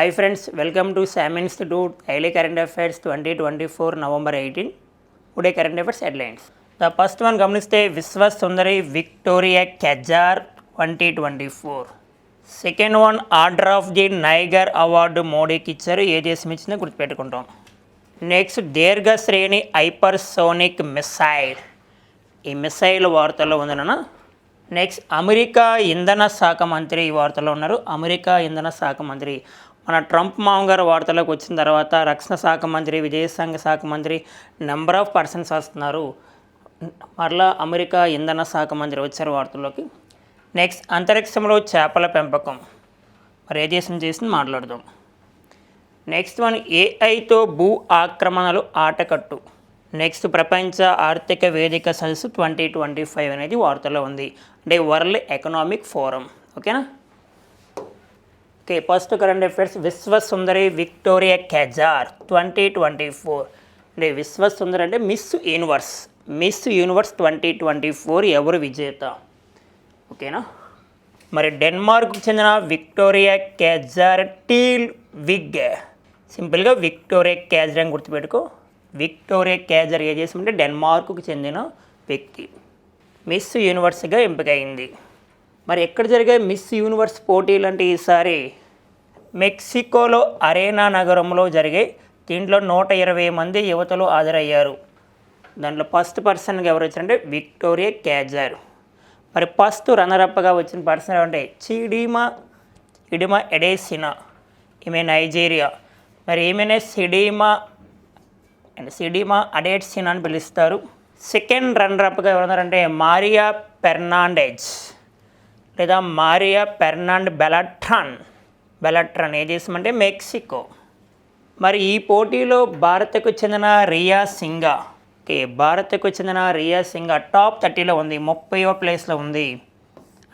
Hi friends welcome to Sam institute daily current affairs twenty twenty four November eighteen today current affairs headlines the first one గమనిస్తే విశ్వ సుందరి Victoria Kjaer twenty twenty four second one order of the Niger award మోడీకి ఇచ్చారు. ఏ దేశం ఇచ్చిందో గుర్తుపెట్టుకుంటాం. Next దీర్ఘ శ్రేణి హైపర్సోనిక్ మిసైల్ ఈ మిసైల్ వార్తల్లో ఉందన నెక్స్ట్ అమెరికా ఇంధన శాఖ మంత్రి ఈ వార్తలో ఉన్నారు. అమెరికా ఇంధన శాఖ మంత్రి మన ట్రంప్ మామగారు వార్తలోకి వచ్చిన తర్వాత రక్షణ శాఖ మంత్రి విదేశాంగ శాఖ మంత్రి నెంబర్ ఆఫ్ పర్సన్స్ వస్తున్నారు. మరలా అమెరికా ఇంధన శాఖ మంత్రి వచ్చారు వార్తల్లోకి. నెక్స్ట్ అంతరిక్షంలో చేపల పెంపకం. మరి ఏ దేశం చేసింది మాట్లాడదాం. నెక్స్ట్ వన్ ఏఐతో భూ ఆక్రమణలు ఆటకట్టు. నెక్స్ట్ ప్రపంచ ఆర్థిక వేదిక సదస్సు ట్వంటీ ట్వంటీ ఫైవ్ అనేది వార్తలో ఉంది. అంటే వరల్డ్ ఎకనామిక్ ఫోరం. ఓకేనా? ఓకే ఫస్ట్ కరెంట్ అఫైర్స్ విశ్వ సుందరి Victoria Kjaer twenty twenty four. అంటే విశ్వ సుందరి అంటే Miss Universe Miss Universe twenty twenty four ఎవరు విజేత? ఓకేనా? మరి డెన్మార్క్కు చెందిన విక్టోరియా క్యాజార్ టీల్ విగ్. సింపుల్గా విక్టోరియా క్యాజర్ అని గుర్తుపెట్టుకో. విక్టోరియా క్యాజర్ ఏ చేసామంటే డెన్మార్క్కు చెందిన వ్యక్తి. మిస్ యూనివర్స్గా ఎంపికైంది. మరి ఎక్కడ జరిగే మిస్ యూనివర్స్ పోటీలు అంటే ఈసారి మెక్సికోలో అరేనా నగరంలో జరిగే దీంట్లో నూట ఇరవై మంది యువతలు హాజరయ్యారు. దాంట్లో ఫస్ట్ పర్సన్గా ఎవరు వచ్చారంటే విక్టోరియా క్యాజర్. మరి ఫస్ట్ రన్నరప్గా వచ్చిన పర్సన్ ఏమంటే చిడిమా ఇడిమా ఎడేసినా ఈమె నైజీరియా. మరి ఈమెనే సిడిమా అండ్ సిడిమా అడేట్సినా అని పిలుస్తారు. సెకండ్ రన్నరప్గా ఎవరున్నారంటే మారియా ఫెర్నాండెజ్ లేదా మారియా పెర్నాండ్ బెలట్రాన్. బెలట్రాన్ ఏ దేశమంటే మెక్సికో. మరి ఈ పోటీలో భారత్కు చెందిన రియా సింగా. ఓకే భారత్కు చెందిన రియా సింగా టాప్ థర్టీలో ఉంది ముప్పైవ ప్లేస్లో ఉంది.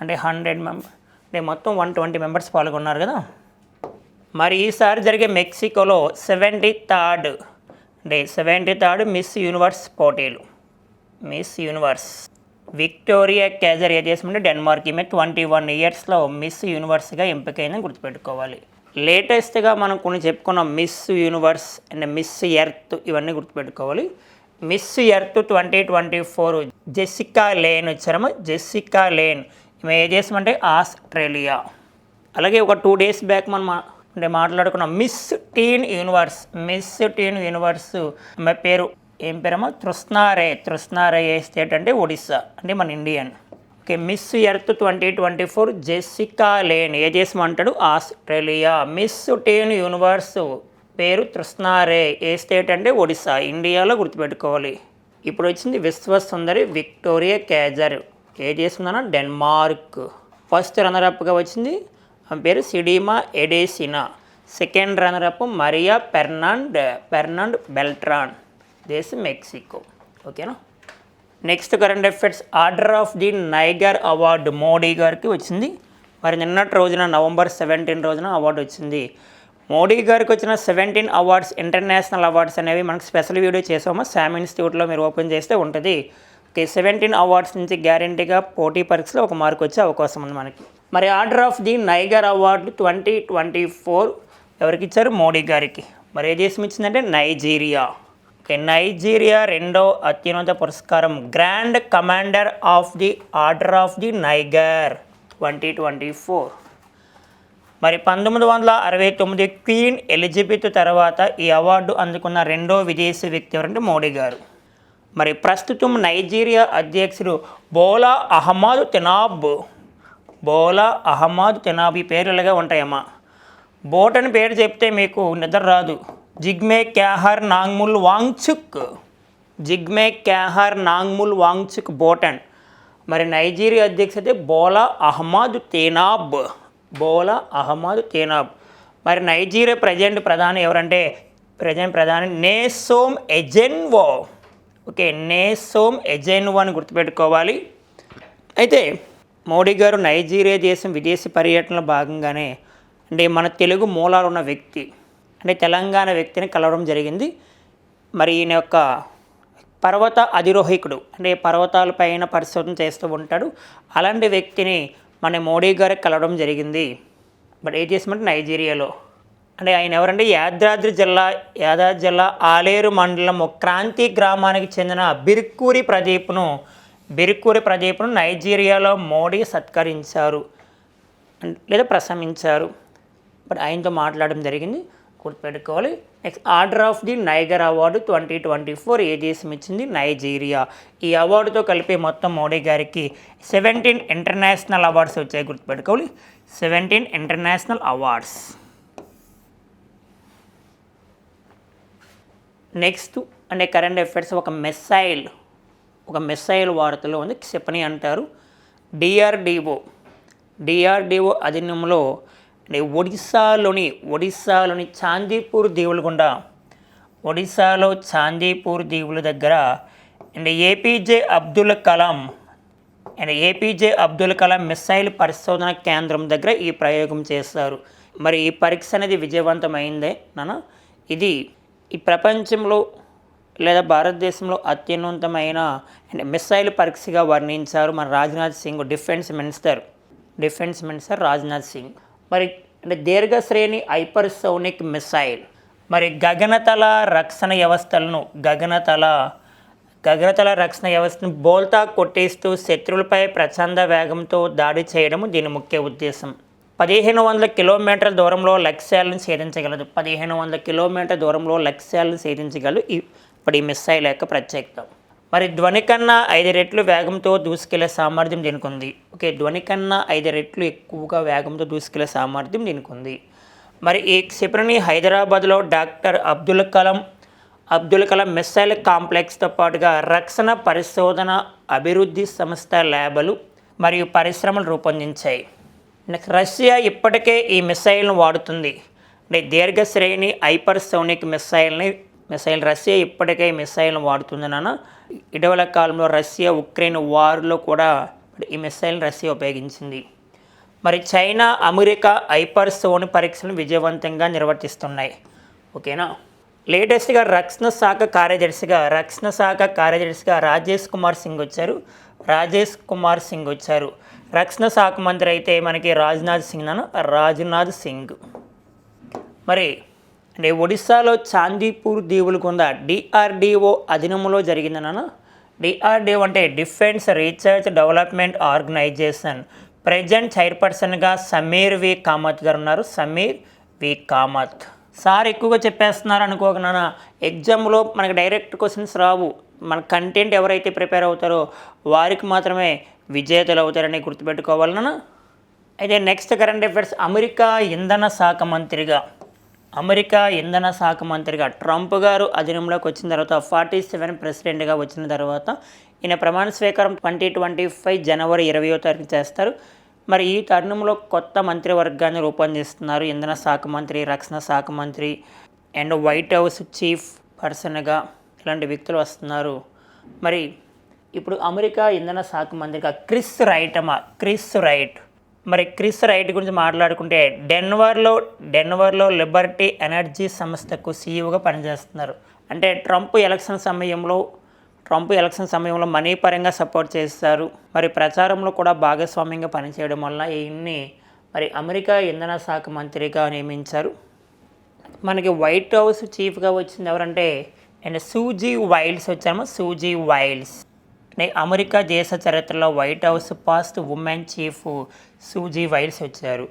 అంటే హండ్రెడ్ మెంబర్ అంటే మొత్తం వన్ ట్వంటీ మెంబర్స్ పాల్గొన్నారు కదా. మరి ఈసారి జరిగే మెక్సికోలో సెవెంటీ థర్డ్. అంటే సెవెంటీ థర్డ్ మిస్ యూనివర్స్ పోటీలు. Miss Universe. విక్టోరియా క్యాజర్ ఏ దేశం డెన్మార్క్ ఈమె ట్వంటీ వన్ ఇయర్స్లో మిస్ యూనివర్స్గా ఎంపికైందని గుర్తుపెట్టుకోవాలి. లేటెస్ట్గా మనం కొన్ని చెప్పుకున్నాం Miss Universe and Miss Earth ఇవన్నీ గుర్తుపెట్టుకోవాలి. Miss Earth twenty twenty four Jessica Lane వచ్చారమ్మా. Jessica Lane ఈమె ఏ దేశం అంటే ఆస్ట్రేలియా. అలాగే ఒక టూ డేస్ బ్యాక్ మనం అంటే మాట్లాడుకున్నాం Miss Teen Universe Miss Teen Universe ఆమె పేరు ఏం పేరమ్మా తృష్ణారే. తృష్ణారే ఏ స్టేట్ అంటే ఒడిస్సా అంటే మన Indian. Okay Miss Earth twenty twenty four Jessica Lane. ఏ దేశం అంటాడు? ఆస్ట్రేలియా. మిస్ టేన్ యూనివర్స్ పేరు తృష్ణారే. ఏ స్టేట్ అంటే ఒడిస్సా? ఇండియాలో గుర్తుపెట్టుకోవాలి. ఇప్పుడు వచ్చింది విశ్వ సుందరి విక్టోరియా క్యాజర్ ఏ దేశం డెన్మార్క్. ఫస్ట్ రన్నరప్గా వచ్చింది. ఆమె పేరు Chidimma Adetshina. Second runner up Maria Fernanda Fernanda Beltran. దేశం మెక్సికో. ఓకేనా? Next current affairs order of the Niger award Modi గారికి వచ్చింది. మరి నిన్నటి రోజున నవంబర్ సెవెంటీన్ రోజున అవార్డు వచ్చింది. మోడీ గారికి వచ్చిన సెవెంటీన్ అవార్డ్స్ ఇంటర్నేషనల్ అవార్డ్స్ అనేవి మనకు స్పెషల్ వీడియో చేసాము. శామ్ ఇన్స్టిట్యూట్లో మీరు ఓపెన్ చేస్తే ఉంటుంది. ఓకే సెవెంటీన్ అవార్డ్స్ నుంచి గ్యారంటీగా పోటీ పరీక్షలో ఒక మార్క్ వచ్చే అవకాశం ఉంది మనకి. మరి order of the Niger award twenty twenty four ఎవరికి ఇచ్చారు? మోడీ గారికి. మరి ఏ దేశం ఇచ్చిందంటే? నైజీరియా. నైజీరియా రెండో అత్యున్నత పురస్కారం grand commander of the order of the Niger twenty twenty four. మరి పంతొమ్మిది వందల అరవై తొమ్మిది క్వీన్ ఎలిజబెత్ తర్వాత ఈ అవార్డు అందుకున్న రెండో విదేశీ వ్యక్తి ఎవరంటే మోడీ గారు. మరి ప్రస్తుతం నైజీరియా అధ్యక్షుడు బోలా అహ్మద్ తెనాబ్ బోలా అహ్మద్ తెనాబ్ ఈ పేరు ఉంటాయమ్మా. బోట్ అని పేరు చెప్తే మీకు నిద్ర రాదు. జిగ్మే క్యాహర్ నాంగ్ముల్ వాంగ్చుక్ జిగ్మే క్యాహర్ నాంగ్ముల్ వాంగ్చుక్ బోటన్ మరి నైజీరియా అధ్యక్షుడు అయితే బోలా అహ్మద్ తేనాబ్ బోలా అహ్మద్ తేనాబ్ మరి నైజీరియా ప్రజెంట్ ప్రధాని ఎవరంటే ప్రజెంట్ ప్రధాని నేసోమ్ ఎజెన్వో ఓకే నేసోమ్ ఎజెన్వో అని గుర్తుపెట్టుకోవాలి అయితే మోడీ గారు నైజీరియా దేశం విదేశీ పర్యటనలో భాగంగానే అంటే మన తెలుగు మూలాలు ఉన్న వ్యక్తి అంటే తెలంగాణ వ్యక్తిని కలవడం జరిగింది. మరి ఈయన యొక్క పర్వత అధిరోహికుడు అంటే పర్వతాలపైన పరిశోధన చేస్తూ ఉంటాడు. అలాంటి వ్యక్తిని మన మోడీ గారికి కలవడం జరిగింది. బట్ ఏం చేసామంటే నైజీరియాలో. అంటే ఆయన ఎవరంటే యాదాద్రి జిల్లా యాదాద్రి జిల్లా ఆలేరు మండలం క్రాంతి గ్రామానికి చెందిన బిర్కూరి ప్రదీప్ను బిర్కూరి ప్రదీప్ను నైజీరియాలో మోడీ సత్కరించారు. లేదా ప్రశమించారు. బట్ ఆయనతో మాట్లాడడం జరిగింది. గుర్తుపెట్టుకోవాలి. Next order of the Niger award twenty twenty four ఏ దేశం ఇచ్చింది? నైజీరియా ఈ అవార్డుతో కలిపి మొత్తం మోడీ గారికి సెవెంటీన్ ఇంటర్నేషనల్ అవార్డ్స్ వచ్చాయి గుర్తుపెట్టుకోవాలి. సెవెంటీన్ ఇంటర్నేషనల్ అవార్డ్స్ నెక్స్ట్ అంటే కరెంట్ అఫైర్స్ ఒక మెస్సైల్ ఒక మెస్సైల్ వార్తలో ఉంది. క్షిపణి అంటారు. డిఆర్డిఓ డిఆర్డిఓ అధీనంలో అంటే ఒడిస్సాలోని ఒడిస్సాలోని చాందీపూర్ దీవుల గుండా ఒడిస్సాలో చాందీపూర్ దీవుల దగ్గర and APJ Abdul Kalam and APJ Abdul Kalam missile పరిశోధన కేంద్రం దగ్గర ఈ ప్రయోగం చేస్తారు మరి ఈ పరీక్ష అనేది విజయవంతమైందే నాన్న? ఇది ఈ ప్రపంచంలో లేదా భారతదేశంలో అత్యున్నతమైన మిస్సైల్ పరీక్షగా వర్ణించారు మన Rajnath Singh defence minister. Defence minister Rajnath Singh. మరి అంటే దీర్ఘశ్రేణి హైపర్సోనిక్ మిసైల్. మరి గగనతల రక్షణ వ్యవస్థలను గగనతల గగనతల రక్షణ వ్యవస్థను బోల్తా కొట్టేస్తూ శత్రువులపై ప్రచండ వేగంతో దాడి చేయడం దీని ముఖ్య ఉద్దేశం. పదిహేను వందల కిలోమీటర్ల దూరంలో లక్ష్యాలను ఛేదించగలదు. పదిహేను వందల కిలోమీటర్ల దూరంలో లక్ష్యాలను ఛేదించగలదు ఇప్పుడు ఈ మిస్సైల్ యొక్క ప్రత్యేకత. మరి ధ్వని కన్నా ఐదు రెట్లు వేగంతో దూసుకెళ్ళే సామర్థ్యం దీనికి ఉంది ఓకే ధ్వని కన్నా ఐదు రెట్లు ఎక్కువగా వేగంతో దూసుకెళ్ళే సామర్థ్యం దీనికి ఉంది మరి ఈ క్షిపణిని హైదరాబాద్లో డాక్టర్ అబ్దుల్ కలాం అబ్దుల్ కలాం మిస్సైల్ కాంప్లెక్స్తో పాటుగా రక్షణ పరిశోధన అభివృద్ధి సంస్థ ల్యాబులు మరియు పరిశ్రమలు రూపొందించాయి. నెక్స్ట్ రష్యా ఇప్పటికే ఈ మిస్సైల్ను వాడుతుంది. అంటే దీర్ఘ శ్రేణి హైపర్సోనిక్ మిస్సైల్ని మిసైల్ రష్యా ఇప్పటికే ఈ మిసైల్ను వాడుతుంది నాన్న. ఇటీవల కాలంలో రష్యా ఉక్రెయిన్ వార్లో కూడా ఈ మిసైల్ రష్యా ఉపయోగించింది. మరి చైనా అమెరికా హైపర్సోన్ పరీక్షలను విజయవంతంగా నిర్వర్తిస్తున్నాయి. ఓకేనా? లేటెస్ట్గా రక్షణ శాఖ కార్యదర్శిగా రక్షణ శాఖ కార్యదర్శిగా రాజేష్ కుమార్ సింగ్ వచ్చారు. రాజేష్ కుమార్ సింగ్ వచ్చారు. రక్షణ శాఖ మంత్రి అయితే మనకి రాజ్నాథ్ సింగ్ నాన్న. రాజ్నాథ్ సింగ్. మరి అంటే ఒడిస్సాలో చాందీపూర్ దీవులు కొంద డిఆర్డిఓ అధీనంలో జరిగింది నాన్న డిఆర్డిఓ అంటే defence research development organisation. Present చైర్పర్సన్గా సమీర్ వి. కామత్ గారు ఉన్నారు. సమీర్ వి. కామత్. సార్ ఎక్కువగా చెప్పేస్తున్నారు అనుకోకనా ఎగ్జామ్లో మనకి డైరెక్ట్ క్వశ్చన్స్ రావు. మన కంటెంట్ ఎవరైతే ప్రిపేర్ అవుతారో వారికి మాత్రమే విజేతలు అవుతారని గుర్తుపెట్టుకోవాలి అయితే నెక్స్ట్ కరెంట్ అఫైర్స్ అమెరికా ఇంధన శాఖ మంత్రిగా అమెరికా ఇంధన శాఖ మంత్రిగా ట్రంప్ గారు అధీనంలోకి వచ్చిన తర్వాత ఫార్టీ సెవెన్ ప్రెసిడెంట్గా వచ్చిన తర్వాత ఈయన ప్రమాణ స్వీకారం ట్వంటీ ట్వంటీ ఫైవ్ జనవరి ఇరవయో తారీఖు చేస్తారు. మరి ఈ తరుణంలో కొత్త మంత్రివర్గాన్ని రూపొందిస్తున్నారు ఇంధన శాఖ మంత్రి రక్షణ శాఖ మంత్రి అండ్ వైట్ హౌస్ చీఫ్ పర్సన్గా ఇలాంటి వ్యక్తులు వస్తున్నారు. మరి ఇప్పుడు అమెరికా ఇంధన శాఖ మంత్రిగా క్రిస్ రైట్ అమ్మా క్రిస్ రైట్. మరి క్రిస్ రైట్ గురించి మాట్లాడుకుంటే డెన్వర్లో డెన్వర్లో లిబర్టీ ఎనర్జీ సంస్థకు సీఈఓగా పనిచేస్తున్నారు. అంటే ట్రంప్ ఎలక్షన్ సమయంలో ట్రంప్ ఎలక్షన్ సమయంలో మనీ పరంగా సపోర్ట్ చేస్తారు మరి ప్రచారంలో కూడా భాగస్వామ్యంగా పనిచేయడం వల్ల ఈయన్ని మరి అమెరికా ఇంధన శాఖ మంత్రిగా నియమించారు. మనకి వైట్ హౌస్ చీఫ్గా వచ్చింది ఎవరంటే అండ్ సూజీ వైల్డ్స్ వచ్చాము సూజీ వైల్డ్స్. అమెరికా దేశ చరిత్రలో White House first woman chief Susie Wiles వచ్చారు.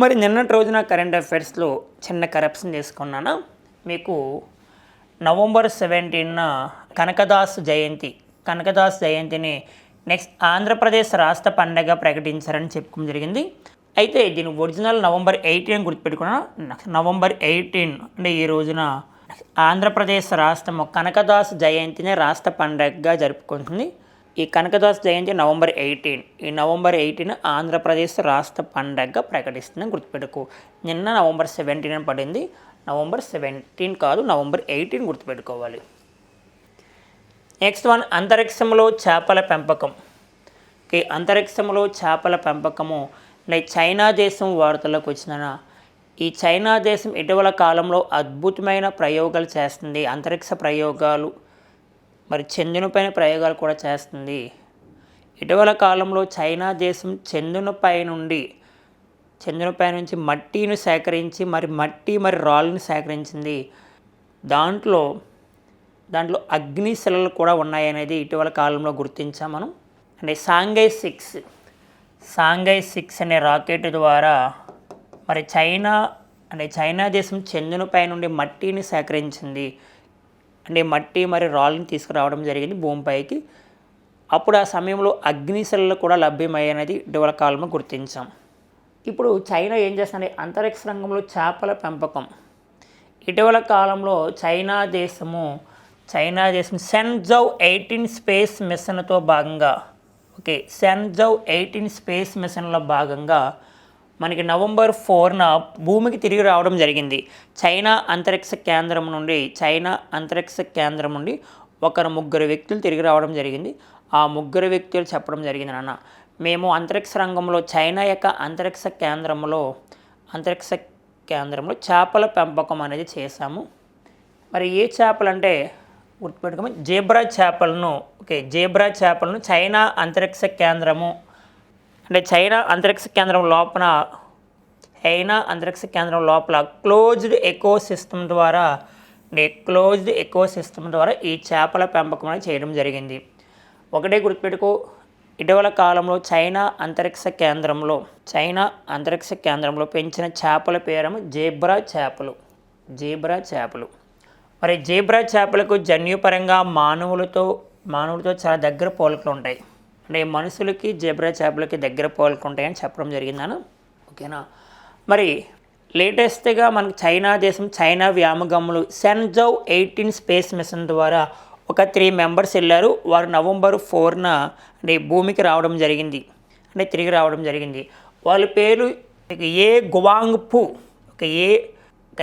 మరి నిన్నటి రోజున కరెంట్ అఫైర్స్లో చిన్న కరప్షన్ చేసుకున్నాను? మీకు నవంబర్ సెవెంటీన్న కనకదాస్ జయంతి కనకదాస్ జయంతిని నెక్స్ట్ ఆంధ్రప్రదేశ్ రాష్ట్ర పండగ ప్రకటించారని చెప్పుకోవడం జరిగింది. అయితే దీని ఒరిజినల్ నవంబర్ ఎయిటీన్ గుర్తుపెట్టుకున్నా నవంబర్ ఎయిటీన్ అంటే ఈ రోజున ఆంధ్రప్రదేశ్ రాష్ట్రము కనకదాస్ జయంతిని రాష్ట్ర పండగగా జరుపుకుంటుంది. ఈ కనకదాస్ జయంతి నవంబర్ ఎయిటీన్. ఈ నవంబర్ ఎయిటీన్ ఆంధ్రప్రదేశ్ రాష్ట్ర పండగగా ప్రకటిస్తుందని గుర్తుపెట్టుకో. నిన్న నవంబర్ సెవెంటీన్ పడింది. నవంబర్ సెవెంటీన్ కాదు నవంబర్ ఎయిటీన్ గుర్తుపెట్టుకోవాలి. నెక్స్ట్ వన్ అంతరిక్షంలో చేపల పెంపకం. ఈ అంతరిక్షంలో చేపల పెంపకము లైక్ చైనా దేశం వార్తలకు వచ్చిన ఈ చైనా దేశం ఇటీవల కాలంలో అద్భుతమైన ప్రయోగాలు చేస్తుంది. అంతరిక్ష ప్రయోగాలు మరి చంద్రునిపైన ప్రయోగాలు కూడా చేస్తుంది. ఇటీవల కాలంలో చైనా దేశం చంద్రునిపై నుండి చంద్రునిపై నుంచి మట్టిని సేకరించి మరి మట్టి మరి రాళ్ళని సేకరించింది. దాంట్లో దాంట్లో అగ్నిశిలలు కూడా ఉన్నాయనేది ఇటీవల కాలంలో గుర్తించాం మనం. అంటే సాంఘై సిక్స్ సాంఘై సిక్స్ అనే రాకెట్ ద్వారా మరి చైనా అంటే చైనా దేశం చంద్రునిపై నుండి మట్టిని సేకరించింది. అంటే మట్టి మరి రాళ్ళని తీసుకురావడం జరిగింది భూమిపైకి. అప్పుడు ఆ సమయంలో అగ్నిశిలలు కూడా లభ్యమయ్యనేది ఇటీవల కాలంలో గుర్తించాం. ఇప్పుడు చైనా ఏం చేస్తుంది అంతరిక్ష రంగంలో చేపల పెంపకం. ఇటీవల కాలంలో చైనా దేశము చైనా దేశం సెన్జౌ ఎయిటీన్ స్పేస్ మిషన్తో భాగంగా ఓకే సెన్జౌ ఎయిటీన్ స్పేస్ మిషన్లో భాగంగా మనకి నవంబర్ ఫోర్న భూమికి తిరిగి రావడం జరిగింది. చైనా అంతరిక్ష కేంద్రం నుండి చైనా అంతరిక్ష కేంద్రం నుండి ఒకరు ముగ్గురు వ్యక్తులు తిరిగి రావడం జరిగింది. ఆ ముగ్గురు వ్యక్తులు చెప్పడం జరిగింది నాన్న. మేము అంతరిక్ష రంగంలో చైనా యొక్క అంతరిక్ష కేంద్రంలో అంతరిక్ష కేంద్రంలో చేపల పెంపకం అనేది చేశాము. మరి ఏ చేపలు అంటే గుర్తుపెట్టుకోమని జేబ్రా చేపలను ఓకే జేబ్రా చేపలను చైనా అంతరిక్ష కేంద్రము అంటే చైనా అంతరిక్ష కేంద్రం లోపల చైనా అంతరిక్ష కేంద్రం లోపల క్లోజ్డ్ ఎకో సిస్టమ్ ద్వారా అంటే క్లోజ్డ్ ఎకో సిస్టమ్ ద్వారా ఈ చేపల పెంపకం అనేది చేయడం జరిగింది. ఒకటే గుర్తుపెట్టుకో ఇటీవల కాలంలో చైనా అంతరిక్ష కేంద్రంలో చైనా అంతరిక్ష కేంద్రంలో పెంచిన చేపల పేరము జేబ్రా చేపలు జేబ్రా చేపలు. మరి జేబ్రా చేపలకు జన్యుపరంగా మానవులతో మానవులతో చాలా దగ్గర పోలికలు ఉంటాయి. అంటే మనుషులకి జబ్రా చేపలకి దగ్గర పోలుకుంటాయని చెప్పడం చెప్పడం జరిగిందాను. ఓకేనా? మరి లేటెస్ట్గా మనకు చైనా దేశం చైనా వ్యామగములు సెన్జౌ ఎయిటీన్ స్పేస్ మిషన్ ద్వారా ఒక త్రీ మెంబర్స్ వెళ్ళారు. వారు నవంబర్ ఫోర్న అంటే భూమికి రావడం జరిగింది. అంటే తిరిగి రావడం జరిగింది. వాళ్ళ పేరు ఏ గువాంగ్ పు ఒక ఏ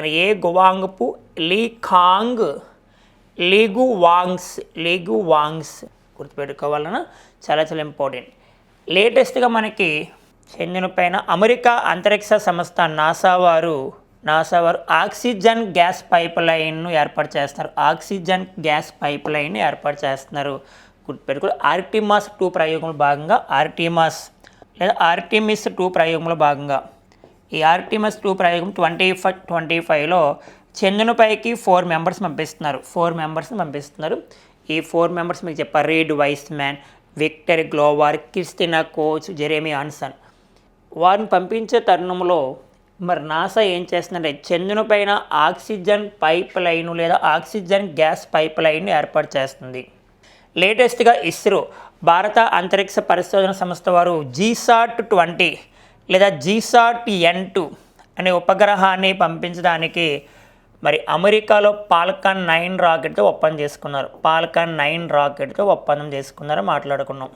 ఏ గువాంగ్ పు లీ ఖాంగ్ లీగు వాంగ్స్ లీగు వాంగ్స్ గుర్తుపెట్టుకోవాలన్న చాలా చాలా ఇంపార్టెంట్. లేటెస్ట్గా మనకి చెందిన పైన అమెరికా అంతరిక్ష సంస్థ నాసా వారు నాసా వారు ఆక్సిజన్ గ్యాస్ పైప్ లైన్ను ఏర్పాటు చేస్తున్నారు ఆక్సిజన్ గ్యాస్ పైప్ లైన్ ఏర్పాటు చేస్తున్నారు. గుర్తుపెట్టుకో ఆర్టిమాస్ టూ ప్రయోగంలో భాగంగా ఆర్టిమాస్ లేదా ఆర్టిమిస్ టూ ప్రయోగంలో భాగంగా ఈ ఆర్టిమస్ టూ ప్రయోగం ట్వంటీ ఫైవ్ ట్వంటీ ఫైవ్లో చంద్రునిపైకి ఫోర్ మెంబర్స్ పంపిస్తున్నారు. ఫోర్ మెంబర్స్ని పంపిస్తున్నారు. ఈ ఫోర్ మెంబర్స్ మీకు చెప్పారు Reid Wiseman Victor Glover Christina Koch Jeremy Hansen. వారిని పంపించే తరుణంలో మరి నాసా ఏం చేస్తుందంటే చంద్రుని పైన ఆక్సిజన్ పైప్ లైన్ లేదా ఆక్సిజన్ గ్యాస్ పైప్ లైన్ ఏర్పాటు చేస్తుంది. లేటెస్ట్గా ఇస్రో భారత అంతరిక్ష పరిశోధన సంస్థ వారు జీసాట్ ట్వంటీ లేదా జీసాట్ ఎన్ టూ అనే ఉపగ్రహాన్ని పంపించడానికి మరి అమెరికాలో పాల్కాన్ నైన్ రాకెట్తో ఒప్పందం చేసుకున్నారు. పాల్కాన్ నైన్ రాకెట్తో ఒప్పందం చేసుకున్నారు మాట్లాడుకున్నాం.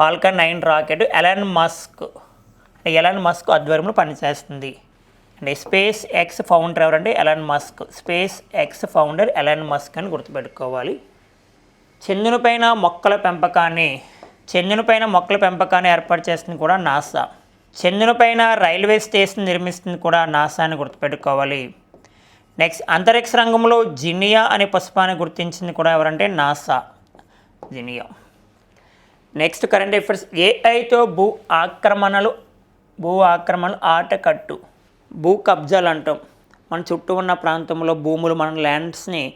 Falcon nine rocket Elon Musk అంటే ఎలన్ మస్క్ ఆధ్వర్యంలో పనిచేస్తుంది. అంటే స్పేస్ ఎక్స్ ఫౌండర్ ఎవరంటే Elon Musk. SpaceX founder Elon Musk అని గుర్తుపెట్టుకోవాలి. చంద్రునిపైన మొక్కల పెంపకాన్ని చంద్రునిపైన మొక్కల పెంపకాన్ని ఏర్పాటు చేస్తుంది కూడా నాసా. చంద్రునిపైన రైల్వే స్టేషన్ నిర్మిస్తుంది కూడా నాసా అని గుర్తుపెట్టుకోవాలి. నెక్స్ట్ అంతరిక్ష రంగంలో జినియా అనే పుష్పాన్ని గుర్తించింది కూడా ఎవరంటే NASA. Zinnia. Next current affairs ఏఐతో భూ ఆక్రమణలు భూ ఆక్రమణలు ఆటకట్టు భూ కబ్జాలు అంటాం. మన చుట్టూ ఉన్న ప్రాంతంలో భూములు మన ల్యాండ్స్ని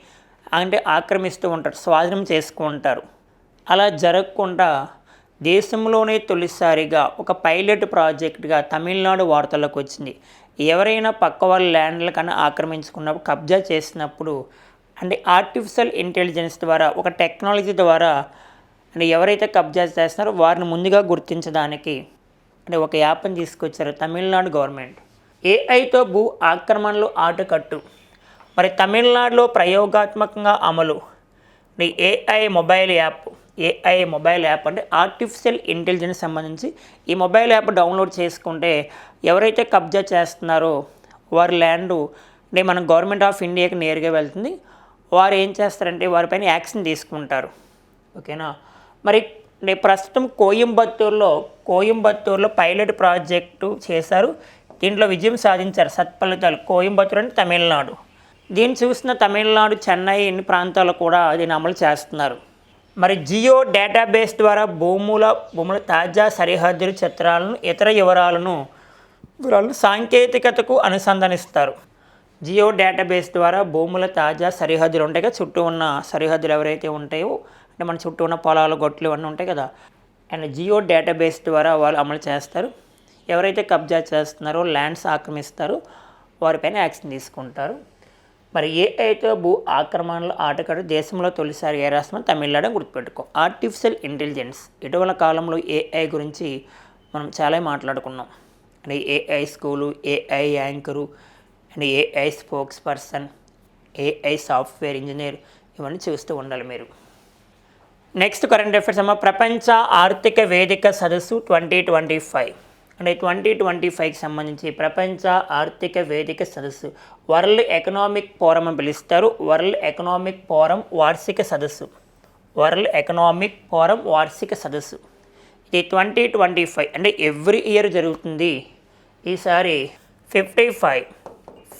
అంటే ఆక్రమిస్తూ ఉంటారు స్వాధీనం చేసుకుంటారు అలా జరగకుండా దేశంలోనే తొలిసారిగా ఒక పైలట్ ప్రాజెక్ట్గా తమిళనాడు వార్తల్లోకి వచ్చింది. ఎవరైనా పక్క వాళ్ళ ల్యాండ్ల కన్నా ఆక్రమించుకున్నప్పుడు కబ్జా చేసినప్పుడు అంటే ఆర్టిఫిషియల్ ఇంటెలిజెన్స్ ద్వారా ఒక టెక్నాలజీ ద్వారా అంటే ఎవరైతే కబ్జా చేస్తున్నారో వారిని ముందుగా గుర్తించడానికి అంటే ఒక యాప్ని తీసుకొచ్చారు తమిళనాడు గవర్నమెంట్ ఏఐతో భూ ఆక్రమణలు ఆటకట్టు. మరి తమిళనాడులో ప్రయోగాత్మకంగా అమలు. AI mobile app AI mobile app అంటే ఆర్టిఫిషియల్ ఇంటెలిజెన్స్ సంబంధించి ఈ మొబైల్ యాప్ డౌన్లోడ్ చేసుకుంటే ఎవరైతే కబ్జా చేస్తున్నారో వారి ల్యాండ్ అంటే మన గవర్నమెంట్ ఆఫ్ ఇండియాకి నేరుగా వెళ్తుంది. వారు ఏం చేస్తారంటే వారిపైన యాక్షన్ తీసుకుంటారు. ఓకేనా మరి అంటే ప్రస్తుతం కోయంబత్తూరులో కోయంబత్తూరులో పైలట్ ప్రాజెక్టు చేశారు. దీంట్లో విజయం సాధించారు సత్ఫలితాలు. కోయంబత్తూరు అంటే తమిళనాడు. దీన్ని చూసిన తమిళనాడు చెన్నై ఎన్ని ప్రాంతాల్లో కూడా దీన్ని అమలు చేస్తున్నారు. మరి జియో డేటాబేస్ ద్వారా భూముల భూముల తాజా సరిహద్దుల చిత్రాలను ఇతర వివరాలను వివరాలను సాంకేతికతకు అనుసంధానిస్తారు. జియో డేటాబేస్ ద్వారా భూముల తాజా సరిహద్దులు ఉంటాయి కదా చుట్టూ ఉన్న సరిహద్దులు ఎవరైతే ఉంటాయో అంటే మన చుట్టూ ఉన్న పొలాలు గొట్లు ఇవన్నీ ఉంటాయి కదా అండ్ జియో డేటాబేస్ ద్వారా వాళ్ళు అమలు చేస్తారు. ఎవరైతే కబ్జా చేస్తున్నారో ల్యాండ్స్ ఆక్రమిస్తారో వారిపైన యాక్షన్ తీసుకుంటారు. మరి ఏ అయితే భూ ఆక్రమణలు ఆటగాడు దేశంలో తొలిసారి ఏ రాష్ట్రం తమిళనాడు గుర్తుపెట్టుకో. ఆర్టిఫిషియల్ ఇంటెలిజెన్స్ ఇటీవల కాలంలో ఏఐ గురించి మనం చాలా మాట్లాడుకున్నాం. అంటే AI school AI anchor and AI spokesperson AI software engineer ఇవన్నీ చూస్తూ ఉండాలి మీరు. నెక్స్ట్ కరెంట్ అఫైర్స్ అమ్మ ప్రపంచ ఆర్థిక వేదిక సదస్సు ట్వంటీ ట్వంటీ ఫైవ్ అంటే ట్వంటీ ట్వంటీ ఫైవ్కి సంబంధించి ప్రపంచ ఆర్థిక వేదిక సదస్సు. వరల్డ్ ఎకనామిక్ ఫోరం అని పిలుస్తారు. వరల్డ్ ఎకనామిక్ ఫోరం వార్షిక సదస్సు. వరల్డ్ ఎకనామిక్ ఫోరం వార్షిక సదస్సు. ఇది ట్వంటీ ట్వంటీ ఫైవ్. అంటే ఎవ్రీ ఇయర్ జరుగుతుంది. ఈసారి fifty five.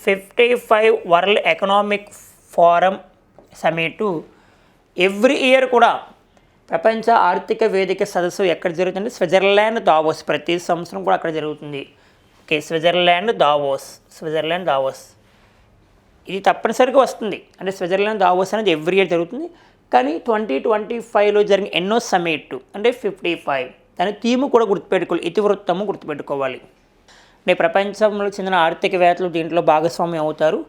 Fifty five world economic forum summit every year కూడా ప్రపంచ ఆర్థిక వేదిక సదస్సు ఎక్కడ జరుగుతుంది? Switzerland Davos. ప్రతి సంవత్సరం కూడా అక్కడ జరుగుతుంది. Okay Switzerland Davos. Switzerland Davos. ఇది తప్పనిసరిగా వస్తుంది. అంటే స్విట్జర్లాండ్ దావోస్ అనేది ఎవ్రీ ఇయర్ జరుగుతుంది. కానీ ట్వంటీ ట్వంటీ ఫైవ్లో జరిగిన ఎన్నో సమిట్ అంటే ఫిఫ్టీ ఫైవ్ దాని థీము కూడా గుర్తుపెట్టుకోవాలి. ఇతివృత్తము గుర్తుపెట్టుకోవాలి. అంటే ప్రపంచంలో చెందిన ఆర్థికవేత్తలు దీంట్లో భాగస్వామ్యం అవుతారు.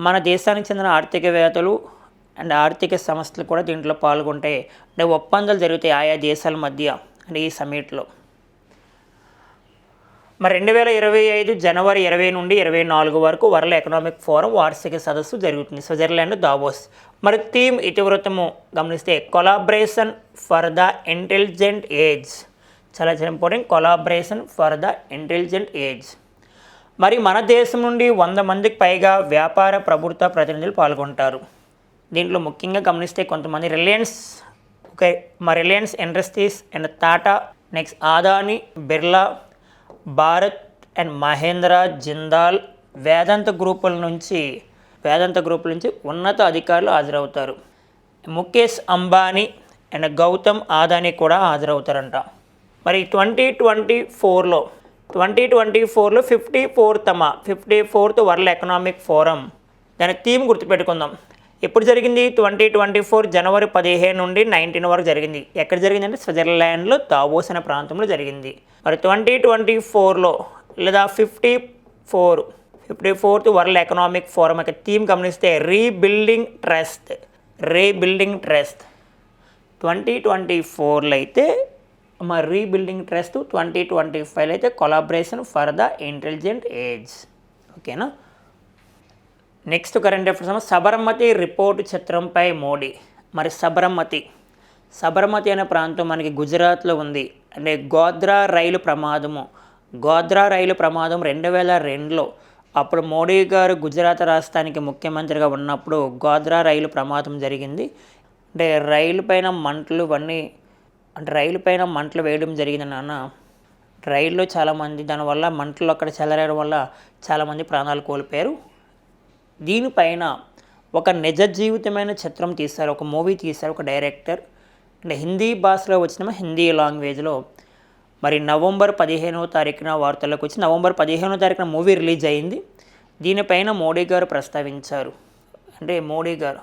మన దేశానికి చెందిన ఆర్థికవేత్తలు అండ్ ఆర్థిక సంస్థలు కూడా దీంట్లో పాల్గొంటాయి అంటే ఒప్పందాలు జరుగుతాయి ఆయా దేశాల మధ్య అంటే ఈ సమిట్లో మరి రెండు వేల ఇరవై ఐదు జనవరి ఇరవై నుండి ఇరవై నాలుగు వరకు వరల్డ్ ఎకనామిక్ ఫోరం వార్షిక సదస్సు జరుగుతుంది. Switzerland Davos. మరి థీమ్ ఇతివృత్తము గమనిస్తే collaboration for the intelligent age. చాలా చాలా important. Collaboration for the intelligent age. మరి మన దేశం నుండి వంద మందికి పైగా వ్యాపార ప్రభుత్వ ప్రతినిధులు పాల్గొంటారు. దీంట్లో ముఖ్యంగా గమనిస్తే కొంతమంది రిలయన్స్ ఓకే మా Reliance Industries and Tata next Adani Birla Bharat and Mahindra Jindal Vedanta గ్రూపుల నుంచి వేదాంత గ్రూపుల నుంచి ఉన్నత అధికారులు హాజరవుతారు. ముఖేష్ అంబానీ అండ్ గౌతమ్ ఆదాని కూడా హాజరవుతారంట. మరి ట్వంటీ ట్వంటీ ఫోర్లో ట్వంటీ ట్వంటీ ఫోర్లో ఫిఫ్టీ ఫోర్త్ అమ్మ fifty fourth world economic forum. దాని థీమ్ గుర్తుపెట్టుకుందాం. ఎప్పుడు జరిగింది? ట్వంటీ ట్వంటీ ఫోర్ జనవరి పదిహేను నుండి నైన్టీన్ వరకు జరిగింది. ఎక్కడ జరిగిందంటే స్విట్జర్లాండ్లో దావోస్ అనే ప్రాంతంలో జరిగింది. మరి ట్వంటీ ట్వంటీ ఫోర్లో లేదా fifty four fifty fourth world economic forum యొక్క థీమ్ గమనిస్తే rebuilding trust rebuilding trust. Twenty twenty ఫోర్లో అయితే మా rebuilding trust twenty twenty five అయితే collaboration for the intelligent age. ఓకేనా? Next current affairs Sabarmati report చిత్రంపై మోడీ. మరి సబర్మతి. సబర్మతి అనే ప్రాంతం మనకి గుజరాత్లో ఉంది. అంటే గోద్రా రైలు ప్రమాదము. గోద్రా రైలు ప్రమాదం రెండు వేల రెండులో అప్పుడు మోడీ గారు గుజరాత్ రాష్ట్రానికి ముఖ్యమంత్రిగా ఉన్నప్పుడు గోద్రా రైలు ప్రమాదం జరిగింది. అంటే రైలు పైన మంటలు ఇవన్నీ అంటే రైలు పైన మంటలు వేయడం జరిగింది నాన్న. రైల్లో చాలామంది దానివల్ల మంటలు అక్కడ చెలరేయడం వల్ల చాలామంది ప్రాణాలు కోల్పోయారు. దీనిపైన ఒక నిజ జీవితమైన చిత్రం తీశారు ఒక మూవీ తీశారు ఒక డైరెక్టర్. అంటే హిందీ భాషలో వచ్చిన హిందీ లాంగ్వేజ్లో మరి నవంబర్ పదిహేనవ తారీఖున వార్తలకు వచ్చి నవంబర్ పదిహేనవ తారీఖున మూవీ రిలీజ్ అయింది. దీనిపైన మోడీ గారు ప్రస్తావించారు. అంటే మోడీ గారు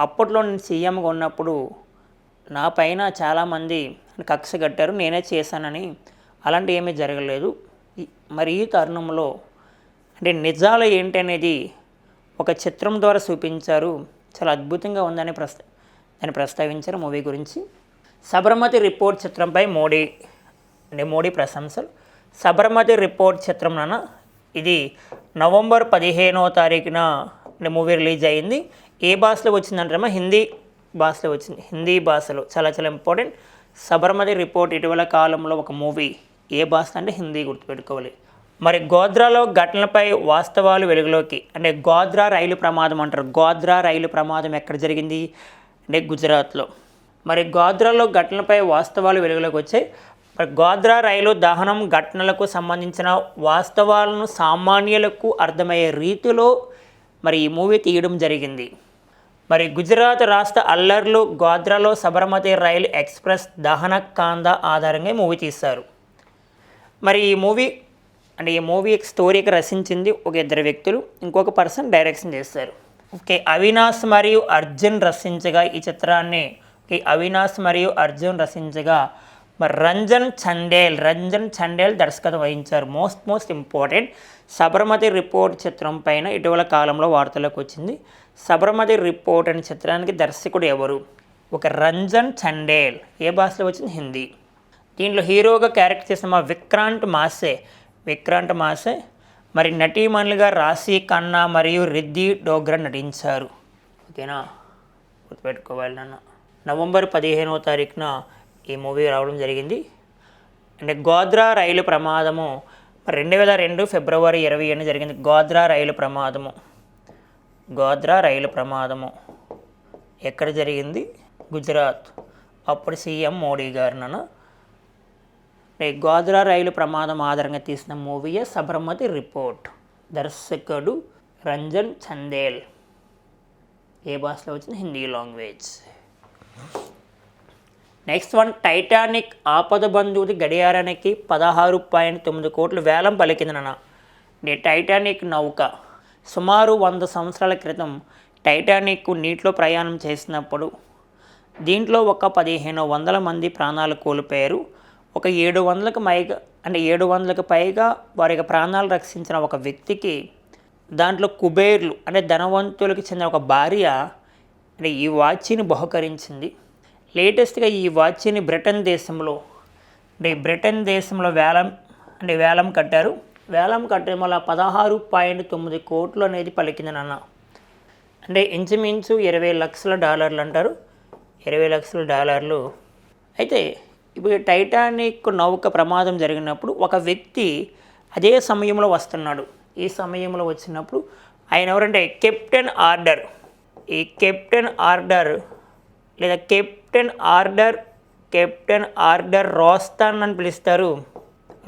అప్పట్లో నేను సీఎంగా ఉన్నప్పుడు నా పైన చాలామంది కక్ష కట్టారు నేనే చేశానని అలాంటి ఏమీ జరగలేదు. మరి ఈ తరుణంలో అంటే నిజాలు ఏంటి అనేది ఒక చిత్రం ద్వారా చూపించారు. చాలా అద్భుతంగా ఉందని ప్రస్త దాన్ని ప్రస్తావించారు మూవీ గురించి. సబర్మతి రిపోర్ట్ చిత్రంపై మోడీ అంటే మోడీ ప్రశంసలు. సబర్మతి రిపోర్ట్ చిత్రం నాన్న ఇది నవంబర్ పదిహేనవ తారీఖున అంటే మూవీ రిలీజ్ అయింది. ఏ భాషలో వచ్చిందంటారమ్మా? హిందీ భాషలో వచ్చింది. హిందీ భాషలో. చాలా చాలా ఇంపార్టెంట్. సబర్మతి రిపోర్ట్ ఇటీవల కాలంలో ఒక మూవీ ఏ భాష అంటే హిందీ గుర్తుపెట్టుకోవాలి. మరి గోద్రాలో ఘటనలపై వాస్తవాలు వెలుగులోకి అంటే గోద్రా రైలు ప్రమాదం అంటారు. గోద్రా రైలు ప్రమాదం ఎక్కడ జరిగింది? అంటే గుజరాత్లో. మరి గోద్రాలో ఘటనలపై వాస్తవాలు వెలుగులోకి వచ్చాయి మరి గోద్రా రైలు దహనం ఘటనలకు సంబంధించిన వాస్తవాలను సామాన్యులకు అర్థమయ్యే రీతిలో మరి ఈ మూవీ తీయడం జరిగింది. మరి గుజరాత్ రాష్ట్ర అల్లర్లు గోద్రాలో సబర్మతి రైలు ఎక్స్ప్రెస్ దహన కాంద ఆధారంగా మూవీ తీశారు. మరి ఈ మూవీ అంటే ఈ మూవీ స్టోరీకి రచించింది ఒక ఇద్దరు వ్యక్తులు ఇంకొక పర్సన్ డైరెక్షన్ చేశారు ఓకే అవినాష్ మరియు అర్జున్ రచించగా ఈ చిత్రాన్ని. ఓకే అవినాష్ మరియు అర్జున్ రచించగా మరి రంజన్ చండేల్ రంజన్ చండేల్ దర్శకత్వం వహించారు. Most most important Sabarmati report చిత్రం పైన ఇటీవల కాలంలో వార్తలకు వచ్చింది. సబర్మతి రిపోర్ట్ అనే చిత్రానికి దర్శకుడు ఎవరు? ఒక రంజన్ చండేల్. ఏ భాషలో వచ్చింది? హిందీ. దీంట్లో హీరోగా క్యారెక్టర్ చేసిన మా విక్రాంత్ మాసే విక్రాంత్ మాసే. మరి నటీమణులుగా రాశి ఖన్నా మరియు రిద్ది డోగ్రా నటించారు. ఓకేనా? గుర్తుపెట్టుకోవాలి నాన్న. నవంబర్ పదిహేనవ తారీఖున ఈ మూవీ రావడం జరిగింది. అంటే గోద్రా రైలు ప్రమాదము. రెండు వేల రెండు ఫిబ్రవరి ఇరవై ఏడు జరిగింది. గోద్రా రైలు ప్రమాదము. గోద్రా రైలు ప్రమాదము. ఎక్కడ జరిగింది? గుజరాత్. అప్పుడు సీఎం మోడీ గారు నన్నా. గోద్రా రైలు ప్రమాదం ఆధారంగా తీసిన మూవీయే సబర్మతి రిపోర్ట్. దర్శకుడు రంజన్ చందేల్. ఏ భాషలో వచ్చిన Hindi language. Next one Titanic ఆపద బంధువుది గడియారానికి పదహారు పాయింట్ తొమ్మిది కోట్లు వేలం పలికిందన నే టైటానిక్ నౌక. సుమారు వంద సంవత్సరాల క్రితం టైటానిక్ నీటిలో ప్రయాణం చేసినప్పుడు దీంట్లో ఒక పదిహేను వందల మంది ప్రాణాలు కోల్పోయారు. ఒక ఏడు వందలకు పైగా అంటే ఏడు వందలకు పైగా వారి యొక్క ప్రాణాలు రక్షించిన ఒక వ్యక్తికి దాంట్లో కుబేర్లు అంటే ధనవంతులకు చెందిన ఒక భార్య అంటే ఈ వాచ్ని బహుకరించింది. లేటెస్ట్గా ఈ వాచ్ని బ్రిటన్ దేశంలో అంటే బ్రిటన్ దేశంలో వేలం అంటే వేలం కట్టారు. వేలం కట్టడం వల్ల పదహారు పాయింట్ తొమ్మిది కోట్లు అనేది పలికింది నాన్న. అంటే ఇంచుమించు ఇరవై లక్షల డాలర్లు అంటారు. ఇరవై లక్షల డాలర్లు. అయితే ఇప్పుడు టైటానిక్ నౌక ప్రమాదం జరిగినప్పుడు ఒక వ్యక్తి అదే సమయంలో వస్తున్నాడు. ఈ సమయంలో వచ్చినప్పుడు ఆయన ఎవరంటే కెప్టెన్ ఆర్డర్. ఈ కెప్టెన్ ఆర్డర్ లేదా captain Arthur captain Arthur Rostron అని పిలుస్తారు.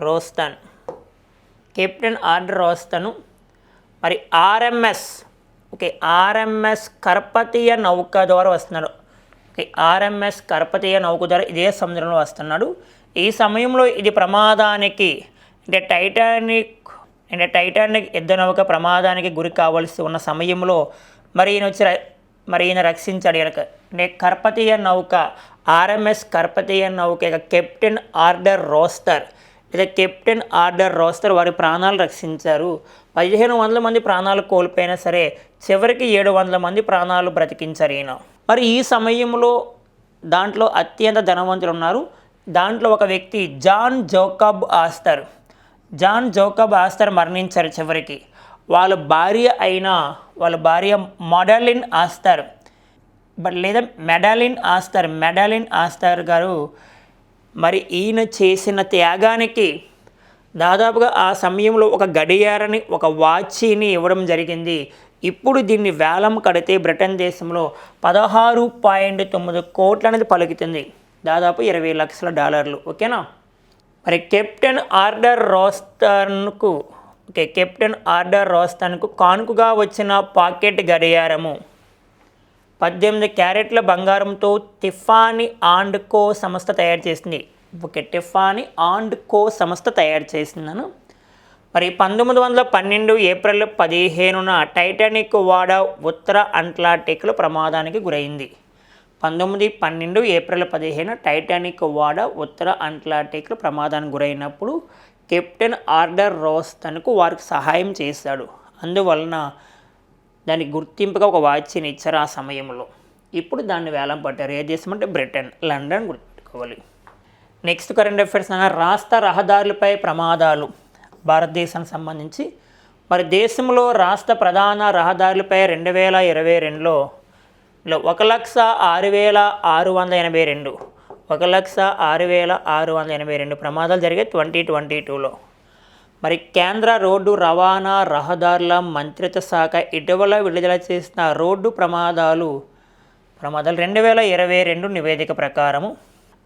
రోస్తాన్. Captain Arthur Rostron. మరి ఆర్ఎంఎస్ ఓకే ఆర్ఎంఎస్ కర్పతీయ నౌక ద్వారా వస్తున్నాడు. ఆర్ఎంఎస్ కర్పతీయ నౌక ద్వారా ఇదే సముద్రంలో వస్తున్నాడు. ఈ సమయంలో ఇది ప్రమాదానికి అంటే టైటానిక్ అంటే టైటానిక్ యుద్ధ నౌక ప్రమాదానికి గురి కావాల్సి ఉన్న సమయంలో మరి ఈయన వచ్చి మరి ఈయన రక్షించాడు. అంటే కర్పతీయ నౌక ఆర్ఎంఎస్ కర్పతీయ నౌక యొక్క కెప్టెన్ ఆర్డర్ రోస్టర్ లేదా కెప్టెన్ ఆర్డర్ రోస్టర్ వారి ప్రాణాలు రక్షించారు. పదిహేను వందల మంది ప్రాణాలు కోల్పోయినా సరే చివరికి ఏడు వందల మంది ప్రాణాలు బ్రతికించారు ఈయన. మరి ఈ సమయంలో దాంట్లో అత్యంత ధనవంతులు ఉన్నారు. దాంట్లో ఒక వ్యక్తి John Jacob Astor. John Jacob Astor మరణించారు చివరికి. వాళ్ళ భార్య అయిన వాళ్ళ భార్య మోడలిన్ ఆస్తర్. బట్ లేదా మెడాలిన్ ఆస్తర్ మెడాలిన్ ఆస్తర్ గారు మరి ఈయన చేసిన త్యాగానికి దాదాపుగా ఆ సమయంలో ఒక గడియారని ఒక వాచీని ఇవ్వడం జరిగింది. ఇప్పుడు దీన్ని వేలం కడితే బ్రిటన్ దేశంలో పదహారు పాయింట్ తొమ్మిది కోట్లు అనేది పలుకుతుంది. దాదాపు ఇరవై లక్షల డాలర్లు. ఓకేనా? మరి కెప్టెన్ ఆర్డర్ రోస్తాన్కు ఓకే కెప్టెన్ ఆర్డర్ రోస్తన్కు కానుకగా వచ్చిన పాకెట్ గడియారము. పద్దెనిమిది క్యారెట్ల బంగారంతో టిఫాని ఆండ్ కో సంస్థ తయారు చేసింది. ఓకే టిఫాని ఆండ్ కో సంస్థ తయారు చేసిందను. మరి పంతొమ్మిది వందల పన్నెండు ఏప్రిల్ పదిహేనున టైటానిక్ వాడ ఉత్తర అంట్లాంటిక్లో ప్రమాదానికి గురైంది. పంతొమ్మిది పన్నెండు ఏప్రిల్ పదిహేను టైటానిక్ వాడ ఉత్తర అంట్లాంటిక్లో ప్రమాదానికి గురైనప్పుడు కెప్టెన్ ఆర్డర్ రోస్ తనకు వారికి సహాయం చేశాడు. అందువలన దానికి గుర్తింపుగా ఒక వాచ్ని ఇచ్చారు ఆ సమయంలో. ఇప్పుడు దాన్ని వేలం పట్టారు ఏ దేశం అంటే బ్రిటన్ లండన్ గుర్తుకోవాలి. నెక్స్ట్ కరెంట్ అఫైర్స్ అనగా రాష్ట్ర రహదారులపై ప్రమాదాలు. భారతదేశానికి సంబంధించి మరి దేశంలో రాష్ట్ర ప్రధాన రహదారులపై రెండు వేల ఇరవై రెండులో ఒక లక్ష ఆరు వేల ఆరు వందల ఎనభై రెండు ఒక లక్ష ఆరు వేల ఆరు వందల ఎనభై రెండు ప్రమాదాలు జరిగాయి ట్వంటీ ట్వంటీ టూలో. మరి కేంద్ర రోడ్డు రవాణా రహదారుల మంత్రిత్వ శాఖ ఇటీవల విడుదల చేసిన రోడ్డు ప్రమాదాలు ప్రమాదాలు రెండు వేల ఇరవై రెండు నివేదిక ప్రకారము.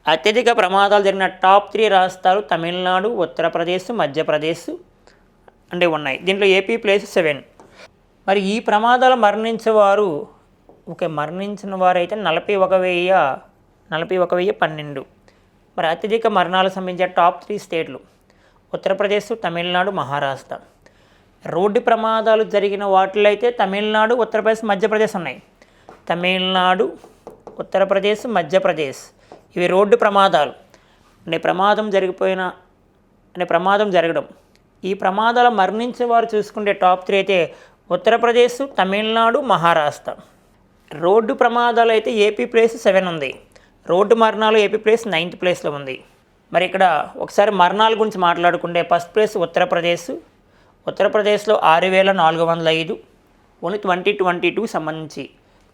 అత్యధిక ప్రమాదాలు జరిగిన టాప్ త్రీ రాష్ట్రాలు తమిళనాడు ఉత్తరప్రదేశ్ మధ్యప్రదేశ్ అంటే ఉన్నాయి. దీంట్లో ఏపీ ప్లేస్ సెవెన్. మరి ఈ ప్రమాదాలు మరణించేవారు ఓకే మరణించిన వారైతే నలభై ఒక వెయ్యి నలభై ఒక వెయ్యి పన్నెండు. మరి అత్యధిక మరణాలు సంబంధించిన టాప్ త్రీ స్టేట్లు. ఉత్తరప్రదేశ్ తమిళనాడు మహారాష్ట్ర. రోడ్డు ప్రమాదాలు జరిగిన వాటిలో అయితే తమిళనాడు ఉత్తరప్రదేశ్ మధ్యప్రదేశ్ ఉన్నాయి. తమిళనాడు ఉత్తరప్రదేశ్ మధ్యప్రదేశ్. ఇవి రోడ్డు ప్రమాదాలు. అంటే ప్రమాదం జరిగిపోయిన అనే ప్రమాదం జరగడం. ఈ ప్రమాదాలు మరణించే వారు చూసుకుంటే టాప్ త్రీ అయితే ఉత్తరప్రదేశ్ తమిళనాడు మహారాష్ట్ర. రోడ్డు ప్రమాదాలు అయితే ఏపీ ప్లేస్ సెవెన్ ఉంది. రోడ్డు మరణాలు ఏపీ ప్లేస్ నైన్త్ ప్లేస్లో ఉంది. మరి ఇక్కడ ఒకసారి మరణాల గురించి మాట్లాడుకుంటే ఫస్ట్ ప్లేస్ ఉత్తరప్రదేశ్. ఉత్తరప్రదేశ్లో ఆరు వేల నాలుగు వందల ఐదు ఓన్లీ ట్వంటీ ట్వంటీ టూ సంబంధించి.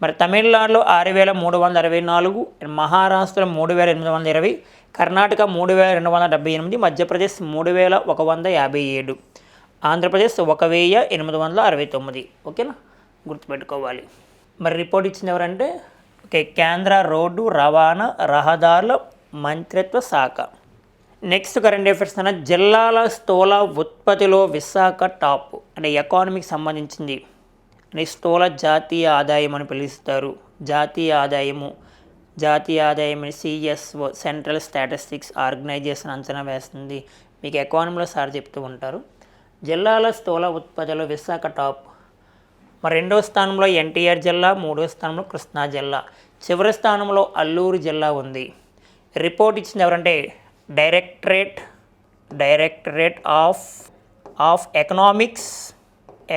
మరి తమిళనాడులో ఆరు వేల మూడు వందల అరవై నాలుగు మహారాష్ట్రలో మూడు వేల ఎనిమిది వందల ఇరవై కర్ణాటక మూడు వేల రెండు వందల డెబ్బై ఎనిమిది మధ్యప్రదేశ్ మూడు వేల ఒక వంద యాభై ఏడు ఆంధ్రప్రదేశ్ ఒక వెయ్యి ఎనిమిది వందల అరవై తొమ్మిది. ఓకేనా? గుర్తుపెట్టుకోవాలి. మరి రిపోర్ట్ ఇచ్చింది ఎవరంటే ఓకే కేంద్ర రోడ్డు రవాణా రహదారుల మంత్రిత్వ శాఖ. నెక్స్ట్ కరెంట్ అఫైర్స్ అన్న జిల్లాల స్థూల ఉత్పత్తిలో విశాఖ టాప్ అంటే ఎకానమీకి సంబంధించింది. అంటే స్థూల జాతీయ ఆదాయం అని పిలుస్తారు. జాతీయ ఆదాయము జాతీయ ఆదాయం సిఎస్ఓ సెంట్రల్ స్టాటిస్టిక్స్ ఆర్గనైజేషన్ అంచనా వేస్తుంది. మీకు ఎకానమీలో సార్ చెప్తూ ఉంటారు. జిల్లాల స్థూల ఉత్పత్తిలో విశాఖ టాప్. మరి రెండో స్థానంలో ఎన్టీఆర్ జిల్లా మూడో స్థానంలో కృష్ణా జిల్లా. చివరి స్థానంలో అల్లూరు జిల్లా ఉంది. రిపోర్ట్ ఇచ్చింది ఎవరంటే directorate directorate of of economics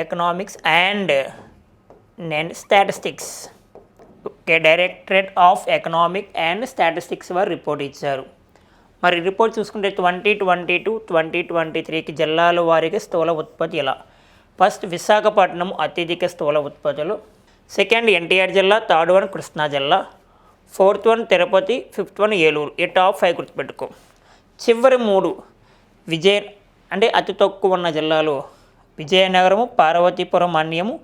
economics and నేను statistics okay directorate of economic and statistics వారు రిపోర్ట్ ఇచ్చారు. మరి రిపోర్ట్ చూసుకుంటే twenty twenty two twenty twenty త్రీకి జిల్లాల వారికి స్థూల ఉత్పత్తి ఇలా ఫస్ట్ విశాఖపట్నం అత్యధిక స్థూల ఉత్పత్తులు. సెకండ్ ఎన్టీఆర్ జిల్లా థర్డ్ వన్ కృష్ణా జిల్లా. Fourth one Tirupati fifth one Eluru. ఈ టాప్ ఫైవ్ గుర్తుపెట్టుకో. చివరి మూడు విజయ అంటే అతి తక్కువ ఉన్న జిల్లాలు విజయనగరము పార్వతీపురం అన్యము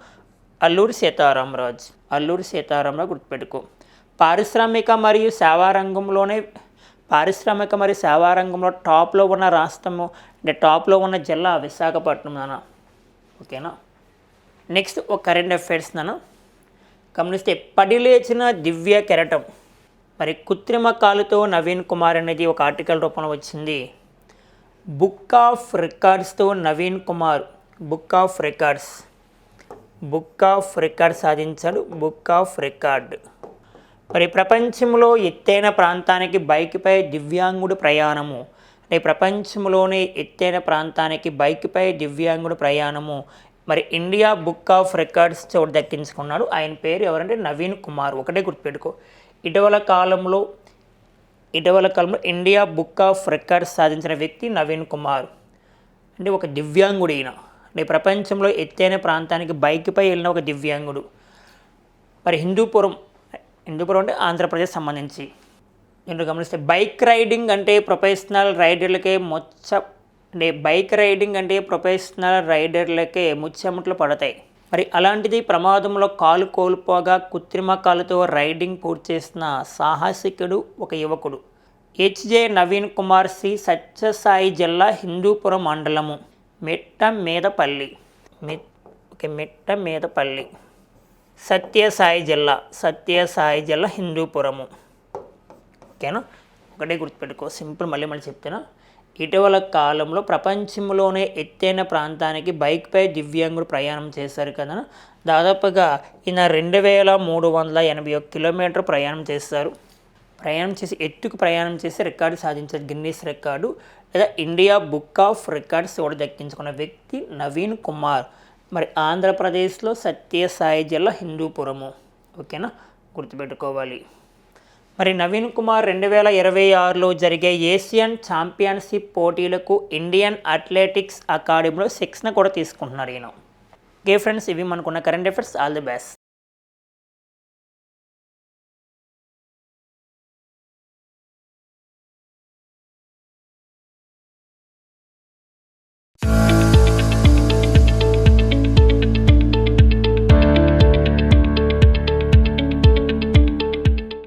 అల్లూరి సీతారామరాజు అల్లూరి సీతారామరాజు గుర్తుపెట్టుకో. పారిశ్రామిక మరియు సేవా రంగంలోనే పారిశ్రామిక మరియు సేవా రంగంలో టాప్లో ఉన్న రాష్ట్రము అంటే టాప్లో ఉన్న జిల్లా విశాఖపట్నం నాన్న. ఓకేనా? నెక్స్ట్ ఒక కరెంట్ అఫైర్స్ నాన్న. గమనిస్తే పడిలేచిన దివ్య కెరటం. మరి కృత్రిమ కాలుతో నవీన్ కుమార్ అనేది ఒక ఆర్టికల్ రూపంలో వచ్చింది. Book of రికార్డ్స్తో Naveen Kumar book of records book of record సాధించాడు బుక్ ఆఫ్ రికార్డ్. మరి ప్రపంచంలో ఎత్తైన ప్రాంతానికి బైక్పై దివ్యాంగుడు ప్రయాణము. అంటే ప్రపంచంలోనే ఎత్తైన ప్రాంతానికి బైక్పై దివ్యాంగుడు ప్రయాణము. మరి ఇండియా బుక్ ఆఫ్ రికార్డ్స్ చోటు దక్కించుకున్నాడు. ఆయన పేరు ఎవరంటే నవీన్ కుమార్. ఒకటే గుర్తుపెట్టుకో. ఇటీవల కాలంలో ఇటీవల కాలంలో ఇండియా బుక్ ఆఫ్ రికార్డ్స్ సాధించిన వ్యక్తి నవీన్ కుమార్. అంటే ఒక దివ్యాంగుడు ఈయన అంటే ప్రపంచంలో ఎత్తైన ప్రాంతానికి బైక్పై వెళ్ళిన ఒక దివ్యాంగుడు. మరి హిందూపురం హిందూపురం అంటే ఆంధ్రప్రదేశ్ సంబంధించి. నేను గమనిస్తే బైక్ రైడింగ్ అంటే ప్రొఫెషనల్ రైడర్లకే మొచ్చ అంటే బైక్ రైడింగ్ అంటే ప్రొఫెషనల్ రైడర్లకే ముచ్చెముట్లు పడతాయి. మరి అలాంటిది ప్రమాదంలో కాలు కోల్పోగా కృత్రిమ కాలుతో రైడింగ్ పూర్తి చేసిన సాహసికుడు ఒక యువకుడు. హెచ్జే నవీన్ కుమార్ సి సత్యసాయి జిల్లా హిందూపురం మండలము మెట్ట మీదపల్లి మె ఓకే మెట్ట మీదపల్లి సత్యసాయి జిల్లా సత్యసాయి జిల్లా హిందూపురము. ఓకేనా? ఒకటే గుర్తుపెట్టుకో. సింపుల్ మళ్ళీ మళ్ళీ చెప్తాను ఇటీవల కాలంలో ప్రపంచంలోనే ఎత్తైన ప్రాంతానికి బైక్పై దివ్యాంగుడు ప్రయాణం చేశారు కదా దాదాపుగా ఈయన రెండు వేల మూడు వందల ఎనభై ఒక కిలోమీటర్ ప్రయాణం చేస్తారు. ప్రయాణం చేసి ఎత్తుకు ప్రయాణం చేసి రికార్డు సాధించారు. గిన్నీస్ రికార్డు లేదా ఇండియా బుక్ ఆఫ్ రికార్డ్స్ కూడా దక్కించుకున్న వ్యక్తి నవీన్ కుమార్. మరి ఆంధ్రప్రదేశ్లో సత్యసాయి జిల్లా హిందూపురము. ఓకేనా? గుర్తుపెట్టుకోవాలి. మరి నవీన్ కుమార్ రెండు వేల ఇరవై ఆరులో జరిగే ఏషియన్ ఛాంపియన్షిప్ పోటీలకు ఇండియన్ అథ్లెటిక్స్ అకాడమీలో శిక్షణ కూడా తీసుకుంటున్నారు ఈయన. ఓకే ఫ్రెండ్స్ ఇవి మనకున్న current affairs. All the best.